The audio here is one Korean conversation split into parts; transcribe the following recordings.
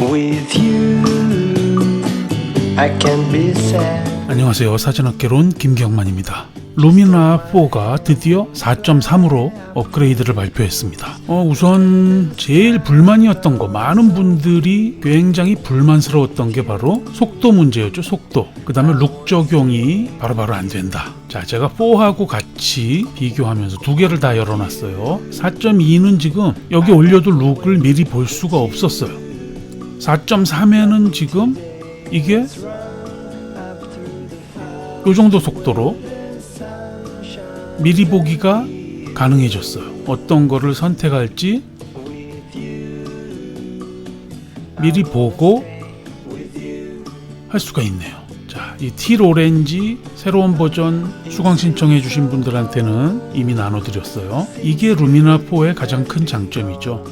With you, I can be sad. 안녕하세요. 사진학개론 김경만입니다. 루미나 4가 드디어 4.3으로 업그레이드를 발표했습니다. 어, 우선 제일 불만이었던 거 많은 분들이 굉장히 불만스러웠던 게 바로 속도 문제였죠. 속도. 그 다음에 룩 적용이 바로바로 안 된다. 자, 제가 4하고 같이 비교하면서 두 개를 다 열어놨어요. 4.2는 지금 여기 올려도 룩을 미리 볼 수가 없었어요. 4.3에는 지금 이게 요 정도 속도로 미리 보기가 가능해졌어요. 어떤 거를 선택할지 미리 보고 할 수가 있네요. 자, 이 틸 오렌지 새로운 버전 수강 신청해 주신 분들한테는 이미 나눠 드렸어요. 이게 루미나4의 가장 큰 장점이죠.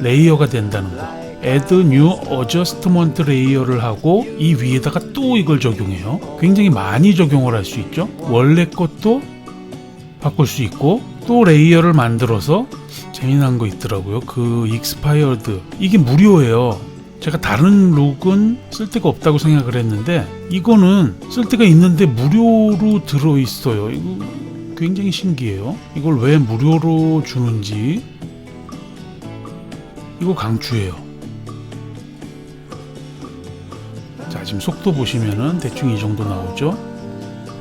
레이어가 된다는 거. Add New Adjustment 레이어를 하고 이 위에다가 또 이걸 적용해요. 굉장히 많이 적용을 할 수 있죠. 원래 것도 바꿀 수 있고 또 레이어를 만들어서 재미난 거 있더라고요. 그 Expired 이게 무료예요. 제가 다른 룩은 쓸데가 없다고 생각을 했는데 이거는 쓸데가 있는데 무료로 들어 있어요. 이거 굉장히 신기해요. 이걸 왜 무료로 주는지 이거 강추해요. 지금 속도 보시면은 대충 이 정도 나오죠?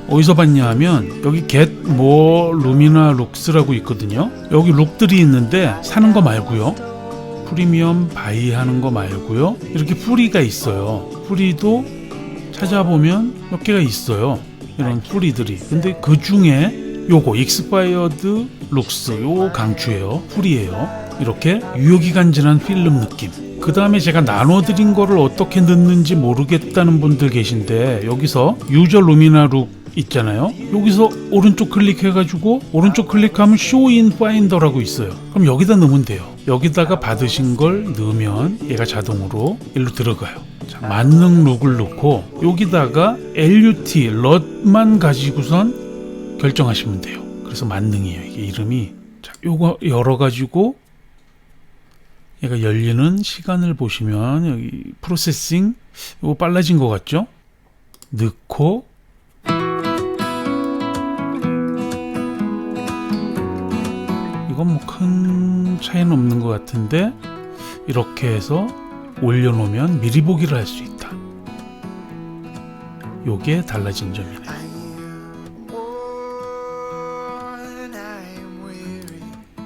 어디서 봤냐 하면 여기 get more lumina looks라고 있거든요. 여기 룩들이 있는데 사는 거 말고요. 프리미엄 바이 하는 거 말고요. 이렇게 프리가 있어요. 프리도 찾아보면 몇 개가 있어요. 이런 프리들이. 근데 그 중에 요거 expired looks 요 강추예요. 프리예요. 이렇게 유효기간 지난 필름 느낌 그 다음에 제가 나눠드린 거를 어떻게 넣는지 모르겠다는 분들 계신데 여기서 유저 루미나 룩 있잖아요. 여기서 오른쪽 클릭해가지고 오른쪽 클릭하면 쇼인 파인더라고 있어요. 그럼 여기다 넣으면 돼요. 여기다가 받으신 걸 넣으면 얘가 자동으로 일로 들어가요. 자, 만능 룩을 넣고 여기다가 LUT 럿만 가지고선 결정하시면 돼요. 그래서 만능이에요. 이게 이름이. 자 요거 열어가지고 얘가 열리는 시간을 보시면 여기 프로세싱 이거 빨라진 것 같죠? 넣고 이건 뭐 큰 차이는 없는 것 같은데 이렇게 해서 올려놓으면 미리 보기를 할 수 있다. 요게 달라진 점이네.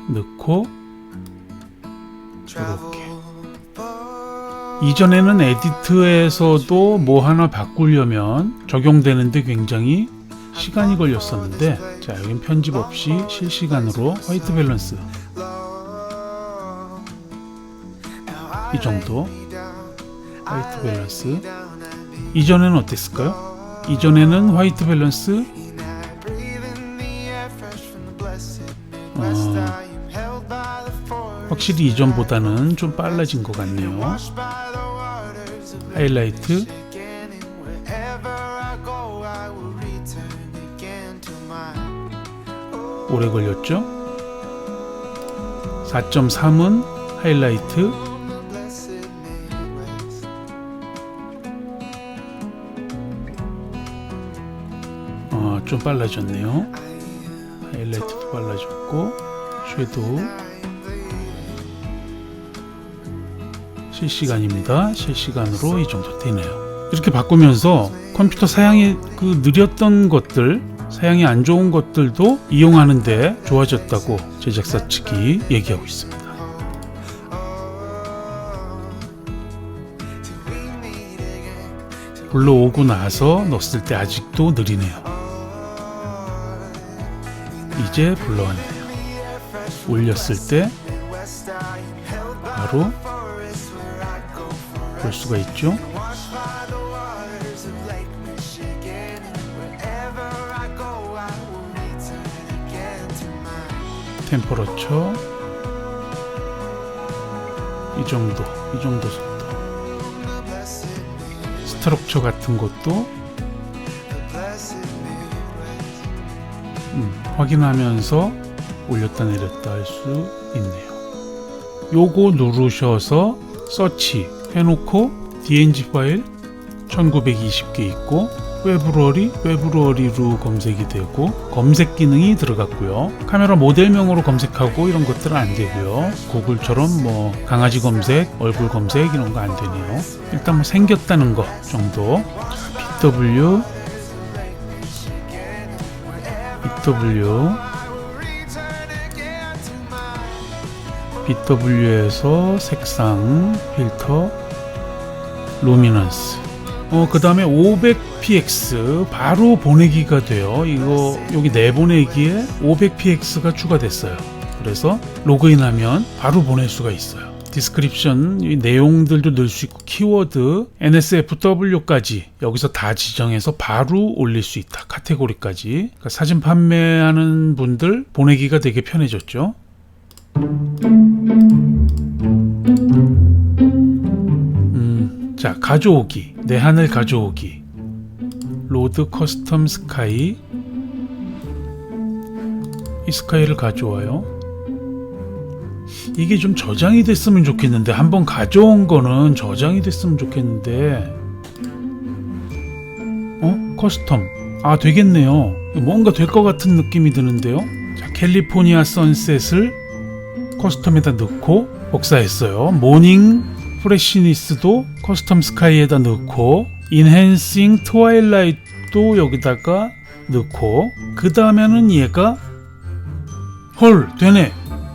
넣고 이렇게. 이전에는 에디트에서도 뭐 하나 바꾸려면 적용되는데 굉장히 시간이 걸렸었는데 자 여긴 편집 없이 실시간으로 화이트 밸런스. 이 정도 화이트 밸런스. 이전에는 어땠을까요? 이전에는 화이트 밸런스 확실히 이전보다는 좀 빨라진 것 같네요. 하이라이트 오래 걸렸죠? 4.3은 하이라이트 어, 좀 빨라졌네요. 하이라이트도 빨라졌고 섀도우 실시간입니다. 실시간으로 이 정도 되네요. 이렇게 바꾸면서 컴퓨터 사양이 그 느렸던 것들, 사양이 안 좋은 것들도 이용하는데 좋아졌다고 제작사 측이 얘기하고 있습니다. 불러오고 나서 넣었을 때 아직도 느리네요. 이제 불러왔네요. 올렸을 때 바로 볼 수가 있죠. 템퍼러처 이 정도 이 정도 속도 스트럭처 같은 것도 음, 확인하면서 올렸다 내렸다 할 수 있네요. 요거 누르셔서 서치 해놓고 DNG 파일 1920개 있고 웨브러리, 웨브러리로 검색이 되고 검색 기능이 들어갔고요. 카메라 모델명으로 검색하고 이런 것들은 안 되고요. 구글처럼 뭐 강아지 검색, 얼굴 검색 이런 거 안 되네요. 일단 뭐 생겼다는 거 정도. BW, BW, BW에서 색상, 필터, 루미넌스. 어, 그 다음에 500px 바로 보내기가 돼요. 이거 여기 내보내기에 500px가 추가됐어요. 그래서 로그인하면 바로 보낼 수가 있어요. 디스크립션 이 내용들도 넣을 수 있고 키워드 NSFW까지 여기서 다 지정해서 바로 올릴 수 있다. 카테고리까지. 그러니까 사진 판매하는 분들 보내기가 되게 편해졌죠. 음, 자 가져오기. 내 하늘 가져오기. 로드 커스텀 스카이. 이 스카이를 가져와요. 이게 좀 저장이 됐으면 좋겠는데 한번 가져온 거는 저장이 됐으면 좋겠는데. 어? 커스텀. 아 되겠네요. 뭔가 될 것 같은 느낌이 드는데요. 자 캘리포니아 선셋을 커스텀에다 넣고 복사했어요. 모닝 프레시니스도 커스텀 스카이에다 넣고 인핸싱 트와일라이트도 여기다가 넣고 그 다음에는 얘가 헐 되네.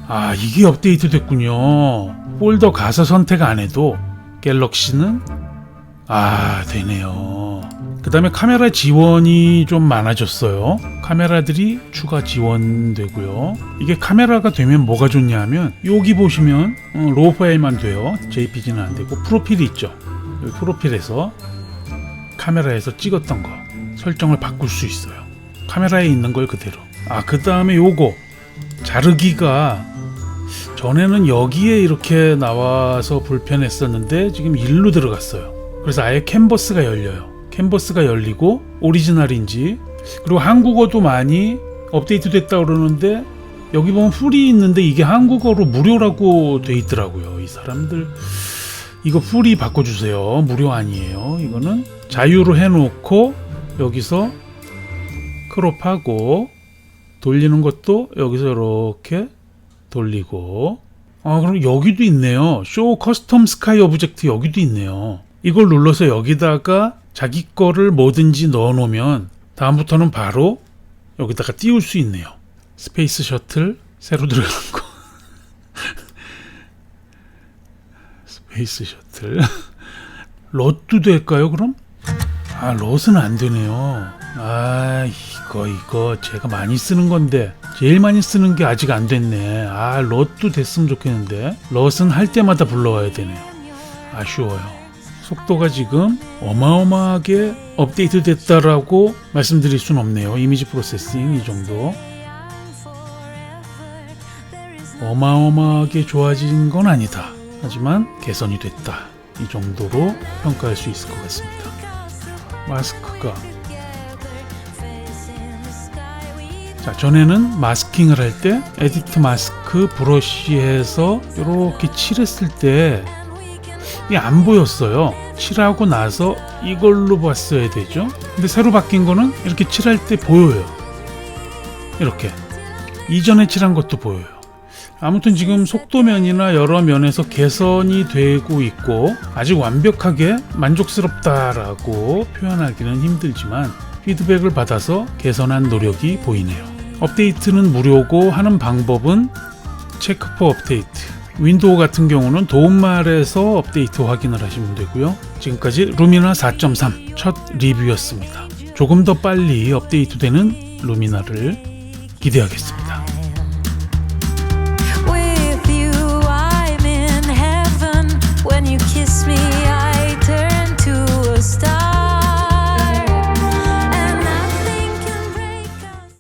아 이게 업데이트 됐군요. 폴더 가서 선택 안 해도 갤럭시는 아 되네요 그 다음에 카메라 지원이 좀 많아졌어요. 카메라들이 추가 지원되고요. 이게 카메라가 되면 뭐가 좋냐 하면 여기 보시면 어, 로우 파일만 돼요. JPG는 안 되고 프로필이 있죠. 프로필에서 카메라에서 찍었던 거 설정을 바꿀 수 있어요. 카메라에 있는 걸 그대로. 아 그 다음에 요거. 자르기가 전에는 여기에 이렇게 나와서 불편했었는데 지금 일로 들어갔어요. 그래서 아예 캔버스가 열려요 캔버스가 열리고 오리지널인지 그리고 한국어도 많이 업데이트 됐다 그러는데 여기 보면 풀이 있는데 이게 한국어로 무료라고 돼 있더라고요. 이 사람들 이거 풀이 바꿔주세요. 무료 아니에요. 이거는 자유로 해놓고 여기서 크롭하고 돌리는 것도 여기서 이렇게 돌리고. 아 그럼 여기도 있네요. 쇼 커스텀 스카이 오브젝트 여기도 있네요 이걸 눌러서 여기다가 자기 거를 뭐든지 넣어 놓으면 다음부터는 바로 여기다가 띄울 수 있네요. 스페이스 셔틀 새로 들어간 거. 스페이스 셔틀. 롯도 될까요 그럼? 아 롯은 안 되네요. 아 이거 이거 제가 많이 쓰는 건데 제일 많이 쓰는 게 아직 안 됐네. 아 롯도 됐으면 좋겠는데. 롯은 할 때마다 불러와야 되네요. 아쉬워요 속도가 지금 어마어마하게 업데이트 됐다라고 말씀드릴 순 없네요. 이미지 프로세싱 이 정도. 어마어마하게 좋아진 건 아니다. 하지만 개선이 됐다. 이 정도로 평가할 수 있을 것 같습니다. 마스크가. 자 전에는 마스킹을 할 때 에디트 마스크 브러쉬해서 이렇게 칠했을 때 이게 안 보였어요. 칠하고 나서 이걸로 봤어야 되죠. 근데 새로 바뀐 거는 이렇게 칠할 때 보여요. 이렇게. 이전에 칠한 것도 보여요. 아무튼 지금 속도면이나 여러 면에서 개선이 되고 있고 아직 완벽하게 만족스럽다라고 표현하기는 힘들지만 피드백을 받아서 개선한 노력이 보이네요. 업데이트는 무료고 하는 방법은 체크포 업데이트. 윈도우 같은 경우는 도움말에서 업데이트 확인을 하시면 되고요. 지금까지 루미나 4.3 첫 리뷰였습니다. 조금 더 빨리 업데이트되는 루미나를 기대하겠습니다. When Stop.